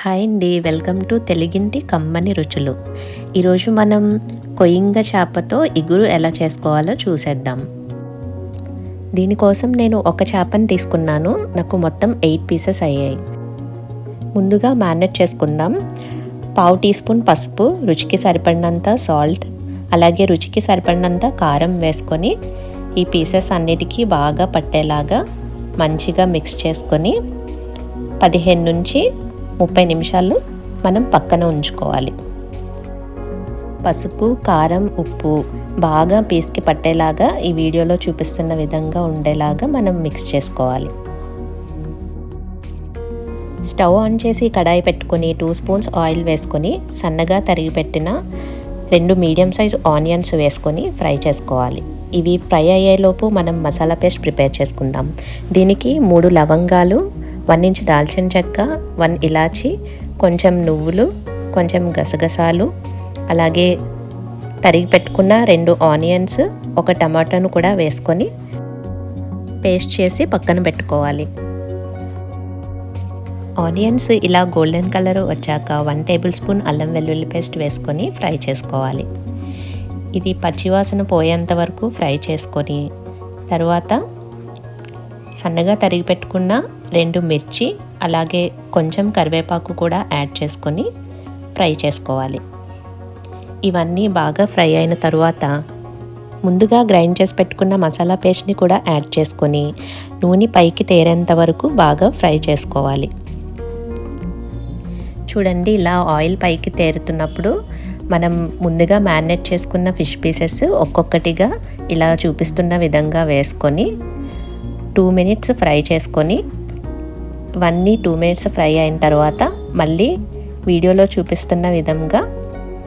Hi అండి. Welcome to తెలుగింటి కమ్మని రుచులు. ఈరోజు మనం కొయ్యింగ చేపతో ఇగురు ఎలా చేసుకోవాలో చూసేద్దాం. దీనికోసం నేను ఒక చేపని తీసుకున్నాను. నాకు మొత్తం ఎయిట్ పీసెస్ అయ్యాయి. ముందుగా మ్యారినేట్ చేసుకుందాం. పావు టీ స్పూన్ పసుపు రుచికి సరిపడినంత సాల్ట్ అలాగే రుచికి సరిపడినంత కారం వేసుకొని ఈ పీసెస్ అన్నిటికీ బాగా పట్టేలాగా మంచిగా మిక్స్ చేసుకొని పదిహేను నుంచి ముప్పై నిమిషాలు మనం పక్కన ఉంచుకోవాలి. పసుపు కారం ఉప్పు బాగా పీస్కి పట్టేలాగా ఈ వీడియోలో చూపిస్తున్న విధంగా ఉండేలాగా మనం మిక్స్ చేసుకోవాలి. స్టవ్ ఆన్ చేసి కడాయి పెట్టుకొని టూ స్పూన్స్ ఆయిల్ వేసుకొని సన్నగా తరిగి పెట్టిన రెండు మీడియం సైజ్ ఆనియన్స్ వేసుకొని ఫ్రై చేసుకోవాలి. ఇవి ఫ్రై అయ్యేలోపు మనం మసాలా పేస్ట్ ప్రిపేర్ చేసుకుందాం. దీనికి మూడు లవంగాలు వన్ ఇంచ్ దాల్చిన చెక్క వన్ ఇలాచి కొంచెం నువ్వులు కొంచెం గసగసాలు అలాగే తరిగి పెట్టుకున్న రెండు ఆనియన్స్ ఒక టమాటాను కూడా వేసుకొని పేస్ట్ చేసి పక్కన పెట్టుకోవాలి. ఆనియన్స్ ఇలా గోల్డెన్ కలర్ వచ్చాక వన్ టేబుల్ స్పూన్ అల్లం వెల్లుల్లి పేస్ట్ వేసుకొని ఫ్రై చేసుకోవాలి. ఇది పచ్చివాసన పోయేంత వరకు ఫ్రై చేసుకొని తర్వాత సన్నగా తరిగి పెట్టుకున్న రెండు మిర్చి అలాగే కొంచెం కరివేపాకు కూడా యాడ్ చేసుకొని ఫ్రై చేసుకోవాలి. ఇవన్నీ బాగా ఫ్రై అయిన తర్వాత ముందుగా గ్రైండ్ చేసి పెట్టుకున్న మసాలా పేస్ట్ని కూడా యాడ్ చేసుకొని నూనె పైకి తేరేంత వరకు బాగా ఫ్రై చేసుకోవాలి. చూడండి ఇలా ఆయిల్ పైకి తేరుతున్నప్పుడు మనం ముందుగా మ్యారినేట్ చేసుకున్న ఫిష్ పీసెస్ ఒక్కొక్కటిగా ఇలా చూపిస్తున్న విధంగా వేసుకొని టూ మినిట్స్ ఫ్రై చేసుకొని ఇవన్నీ టూ మినిట్స్ ఫ్రై అయిన తర్వాత మళ్ళీ వీడియోలో చూపిస్తున్న విధంగా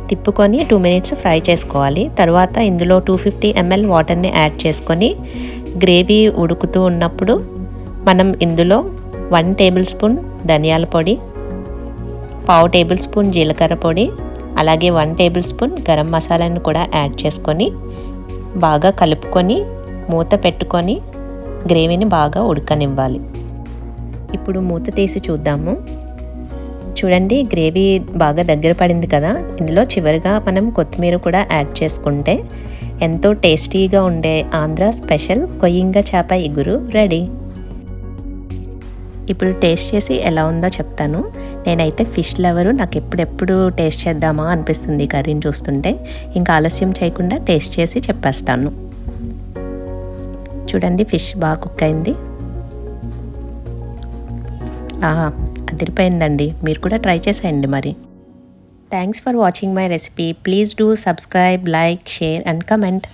తిప్పుకొని టూ మినిట్స్ ఫ్రై చేసుకోవాలి. తర్వాత ఇందులో టూ ఫిఫ్టీ ఎంఎల్ వాటర్ని యాడ్ చేసుకొని గ్రేవీ ఉడుకుతూ ఉన్నప్పుడు మనం ఇందులో వన్ టేబుల్ స్పూన్ ధనియాల పొడి పావు టేబుల్ స్పూన్ జీలకర్ర పొడి అలాగే వన్ టేబుల్ స్పూన్ గరం మసాలాను కూడా యాడ్ చేసుకొని బాగా కలుపుకొని మూత పెట్టుకొని గ్రేవీని బాగా ఉడకనివ్వాలి. ఇప్పుడు మూత తీసి చూద్దాము. చూడండి గ్రేవీ బాగా దగ్గర పడింది కదా. ఇందులో చివరిగా మనం కొత్తిమీర కూడా యాడ్ చేసుకుంటే ఎంతో టేస్టీగా ఉండే ఆంధ్ర స్పెషల్ కొయ్యింగ చేప ఇగురు రెడీ. ఇప్పుడు టేస్ట్ చేసి ఎలా ఉందో చెప్తాను. నేనైతే ఫిష్ లవరు నాకు ఎప్పుడెప్పుడు టేస్ట్ చేద్దామా అనిపిస్తుంది కర్రీని చూస్తుంటే. ఇంకా ఆలస్యం చేయకుండా టేస్ట్ చేసి చెప్పేస్తాను. చూడండి ఫిష్ బాగా కుక్ అయింది. అదిరిపోయిందండి. మీరు కూడా ట్రై చేసేయండి మరి. Thanks for watching my recipe please do subscribe like share and comment